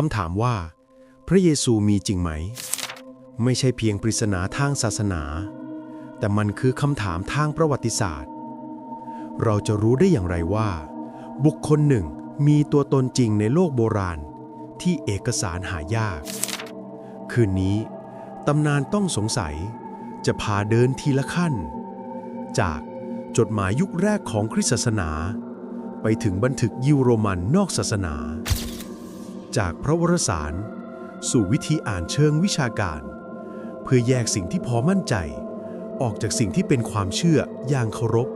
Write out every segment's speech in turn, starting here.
คำถามว่า พระเยซูมีจริงไหม ไม่ใช่เพียงปริศนาทางศาสนา แต่มันคือคำถามทางประวัติศาสตร์ เราจะรู้ได้อย่างไรว่า บุคคลหนึ่งมีตัวตนจริงในโลกโบราณ ที่เอกสารหายาก คืนนี้ตำนานต้องสงสัย จะพาเดินทีละขั้น จากจดหมายยุคแรกของคริสตศาสนา ไปถึงบันทึกยิวโรมันนอกศาสนา จากพระวรสาร สู่วิธีอ่านเชิงวิชาการ เพื่อแยกสิ่งที่พอมั่นใจ ออกจากสิ่งที่เป็นความเชื่ออย่างเคารพ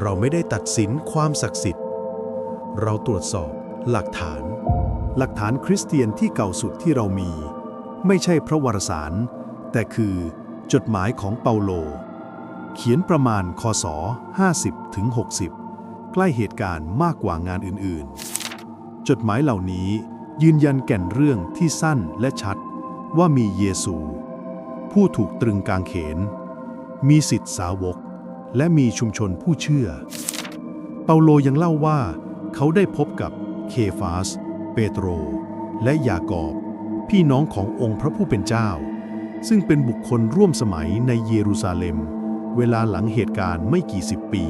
เราไม่ได้ตัดสินความศักดิ์สิทธิ์ เราตรวจสอบหลักฐาน หลักฐานคริสเตียนที่เก่าสุดที่เรามี ไม่ใช่พระวรสาร แต่คือจดหมายของเปาโล เขียนประมาณคศ 50-60 ใกล้เหตุการณ์มากกว่างานอื่นๆ จดหมายเหล่านี้ยืนยันแก่นเรื่องที่สั้นและชัดว่ามีเยซู ผู้ถูกตรึงกางเขน มีสิทธิสาวก และมีชุมชนผู้เชื่อ เปาโลยังเล่าว่าเขาได้พบกับเคฟาส เปโตร และยากอบ พี่น้องขององค์พระผู้เป็นเจ้า ซึ่งเป็นบุคคลร่วมสมัยในเยรูซาเล็ม เวลาหลังเหตุการณ์ไม่กี่สิบปี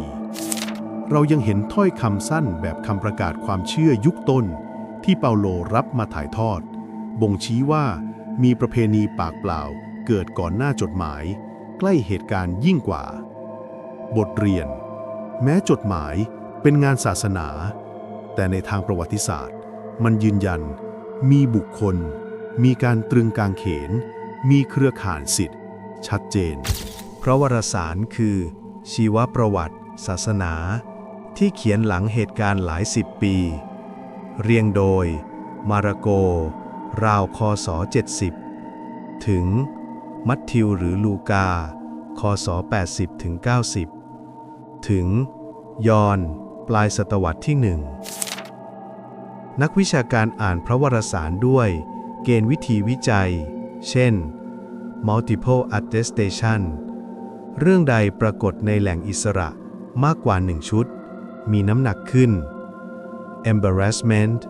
เรายังเห็นถ้อยคำสั้นแบบคำประกาศความเชื่อยุคต้น ที่เปาโลรับมาถ่ายทอด บ่งชี้ว่ามีประเพณีปากเปล่าเกิดก่อนหน้าจดหมาย ใกล้เหตุการณ์ยิ่งกว่า บทเรียน แม้จดหมายเป็นงานศาสนา แต่ในทางประวัติศาสตร์ มันยืนยัน มีบุคคล มีการตรึงกางเขน มีเครือข่ายสิทธิ์ ชัดเจนพระวรสารคือ ชีวประวัติ ศาสนา ที่เขียนหลังเหตุการณ์หลายสิบปี เรียงโดย มาระโก ราวคศ70 ถึง มัทธิวหรือลูกา คศ80ถึง90 ถึง ยอห์นปลายศตวรรษที่หนึ่งนักวิชาการอ่านพระวรสารด้วย เกณฑ์วิธีวิจัย เช่น multiple attestation เรื่องใดปรากฏในแหล่งอิสระมากกว่าหนึ่งชุด มีน้ำหนักขึ้น embarrassment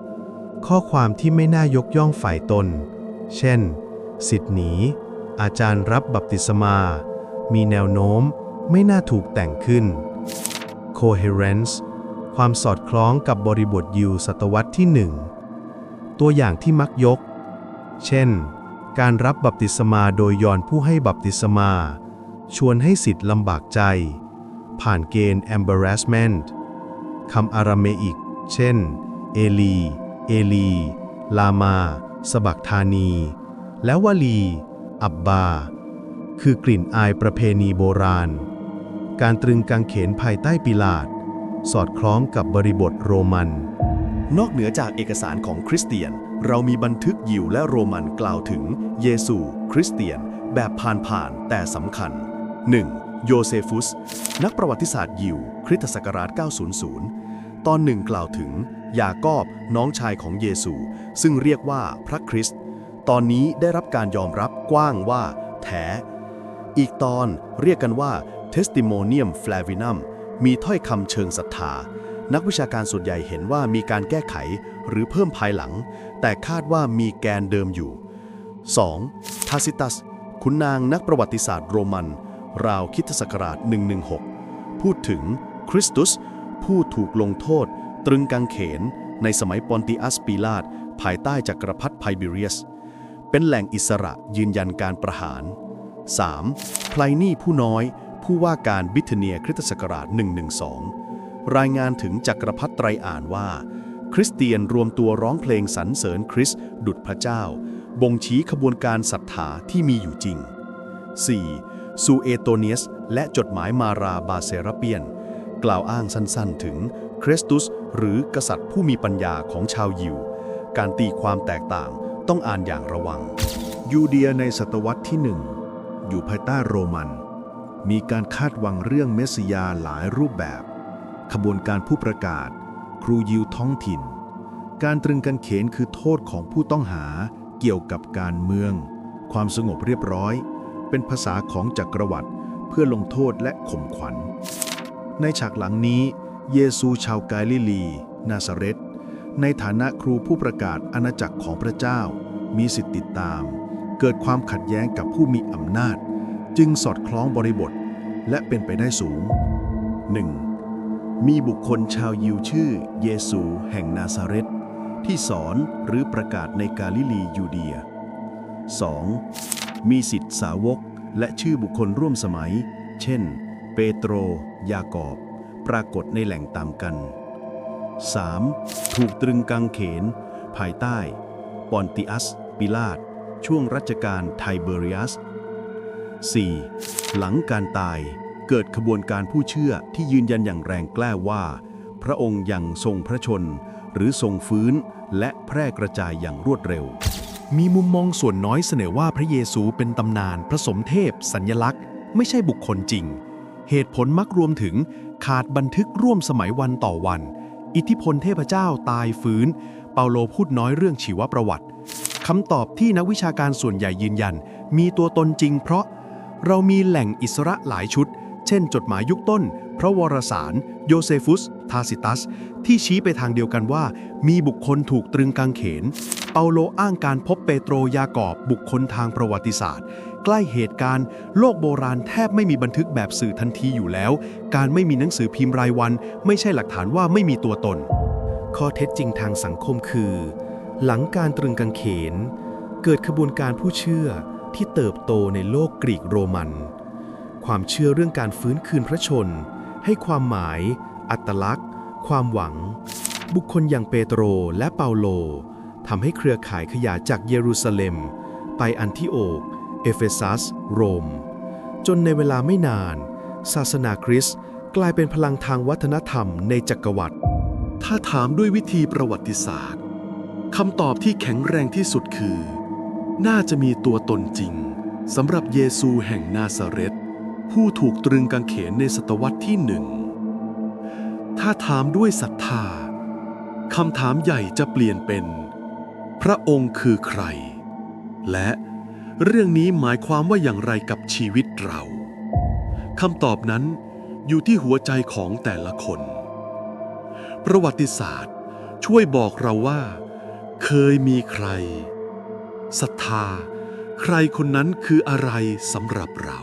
ข้อความที่ไม่น่ายกย่องฝ่ายตน เช่น สิทธิหนี อาจารย์รับบัพติศมา มีแนวโน้มไม่น่าถูกแต่งขึ้น coherence ความสอดคล้องกับบริบทยิวศตวรรษที่หนึ่งตัวอย่างที่มักยก เช่น การรับบัพติศมาโดยยอนผู้ให้บัพติศมา ชวนให้สิทธิ์ลำบากใจ ผ่านเกณฑ์ embarrassment คำอาราเมอิก เช่น เอลี เอลี ลามา สบักธานี และวลี อับบา คือกลิ่นอายประเพณีโบราณ การตรึงกางเขนภายใต้ปิลาด สอดคล้องกับบริบทโรมัน นอกเหนือจากเอกสารของคริสเตียน เรามีบันทึกยิวและโรมันกล่าวถึงเยซู คริสเตียน แบบผ่านๆแต่สำคัญ 1. โยเซฟุส นักประวัติศาสตร์ยิว คริสตศักราช 900 ตอนหนึ่งกล่าวถึง ยากอบน้องชายของเยซู ซึ่งเรียกว่าพระคริสต์ ตอนนี้ได้รับการยอมรับกว้างว่า แท้ อีกตอนเรียกกันว่า Testimonium Flavinum มีถ้อยคำเชิงศรัทธา นักวิชาการส่วนใหญ่เห็นว่ามีการแก้ไขหรือเพิ่มภายหลัง แต่คาดว่ามีแกนเดิมอยู่ 2. ทาซิตัส ขุนนางนักประวัติศาสตร์โรมัน ราวคริดศักราช 116 พูดถึงคริสตุส ผู้ถูกลงโทษ ตรึงกางเขน ในสมัยปอนติอัสปีลาตภายใต้จักรพรรดิไพบิเรียส เป็นแหล่งอิสระยืนยันการประหาร 3. ไพลนี่ผู้น้อย ผู้ว่าการบิทเนียคริสตศักราช 112 รายงานถึงจักรพรรดิไตรอ่านว่า คริสเตียนรวมตัวร้องเพลงสรรเสริญคริสดุจพระเจ้า บ่งชี้ขบวนการศรัทธาที่มีอยู่จริง 4. ซูเอโตเนียส และจดหมายมาราบาเซรเปียน กล่าวอ้างสั้นๆ ถึงคริสตุสหรือกษัตริย์ผู้มีปัญญาของชาวยิว การตีความแตกต่างต้องอ่านอย่างระวัง ยูเดียในศตวรรษที่หนึ่งอยู่ภายใต้โรมัน มีการคาดหวังเรื่องเมสสิยาหลายรูปแบบ ขบวนการผู้ประกาศ ครูยิวท้องถิ่น การตรึงกันเขนคือโทษของผู้ต้องหาเกี่ยวกับการเมือง ความสงบเรียบร้อย เป็นภาษาของจักรวรรดิเพื่อลงโทษและข่มขวัญ ในฉากหลังนี้ เยซูชาวกาลิลี นาซาเรตในฐานะครูผู้ประกาศอาณาจักรของพระเจ้า มีสิทธิติดตาม เกิดความขัดแย้งกับผู้มีอำนาจ จึงสอดคล้องบริบท และเป็นไปได้สูง 1. มีบุคคลชาวยิวชื่อ เยซูแห่งนาซาเรตที่สอนหรือประกาศในกาลิลียูเดีย 2. มีสิทธิสาวกและชื่อบุคคลร่วมสมัย เช่น ปโตร ยากอบ ปรากฏในแหล่งตามกัน 3. ถูกตรึงกางเขน ภายใต้ ปอนติอัส ปิลาตช่วงรัชกาลไทเบเรียส 4. หลังการตายเกิดขบวนการผู้เชื่อที่ยืนยันอย่างแรงกล้าว่า พระองค์ยังทรงพระชน หรือทรงฟื้นและแพร่กระจายอย่างรวดเร็ว มีมุมมองส่วนน้อยเสนอว่าพระเยซูเป็นตำนานพระสมเทพ สัญญลักษณ์ ไม่ใช่บุคคลจริง เหตุผลมักรวมถึงขาดบันทึกร่วมสมัยวันต่อวัน อิทธิพลเทพเจ้าตายฟื้น เปาโลพูดน้อยเรื่องชีวประวัติคำตอบที่นักวิชาการส่วนใหญ่ยืนยัน มีตัวตนจริงเพราะเรามีแหล่งอิสระหลายชุด เช่น จดหมายยุคต้น พระวรสาร โยเซฟุส ทาซิตัส ที่ชี้ไปทางเดียวกันว่า มีบุคคลถูกตรึงกางเขน เปาโลอ้างการพบเปโตรยากอบบุคคลทางประวัติศาสตร์ ใกล้เหตุการณ์ โลกโบราณแทบไม่มีบันทึกแบบสื่อทันทีอยู่แล้ว การไม่มีหนังสือพิมพ์รายวัน ไม่ใช่หลักฐานว่าไม่มีตัวตน ข้อเท็จจริงทางสังคมคือ หลังการตรึงกางเขน เกิดขบวนการผู้เชื่อที่เติบโตในโลกกรีกโรมัน ความเชื่อเรื่องการฟื้นคืนพระชน ให้ความหมาย อัตลักษณ์ ความหวัง บุคคลอย่างเปโตรและเปาโลทำให้เครือข่ายขยายจากเยรูซาเล็ม ไปอันทิโอก เอเฟซัส โรม จนในเวลาไม่นาน ศาสนาคริสต์กลายเป็นพลังทางวัฒนธรรมในจักรวรรดิ ถ้าถามด้วยวิธีประวัติศาสตร์คำตอบที่แข็งแรงที่สุดคือ น่าจะมีตัวตนจริงสำหรับเยซูแห่งนาซาเรตผู้ถูกตรึงกางเขนในศตวรรษที่หนึ่ง ถ้าถามด้วยศรัทธาคำถามใหญ่จะเปลี่ยนเป็น พระองค์คือใคร และ เรื่องนี้หมายความว่าอย่างไรกับชีวิตเราคำตอบนั้นอยู่ที่หัวใจของแต่ละคน ประวัติศาสตร์ช่วยบอกเราว่า เคยมีใครศรัทธา ใครคนนั้นคืออะไรสำหรับเรา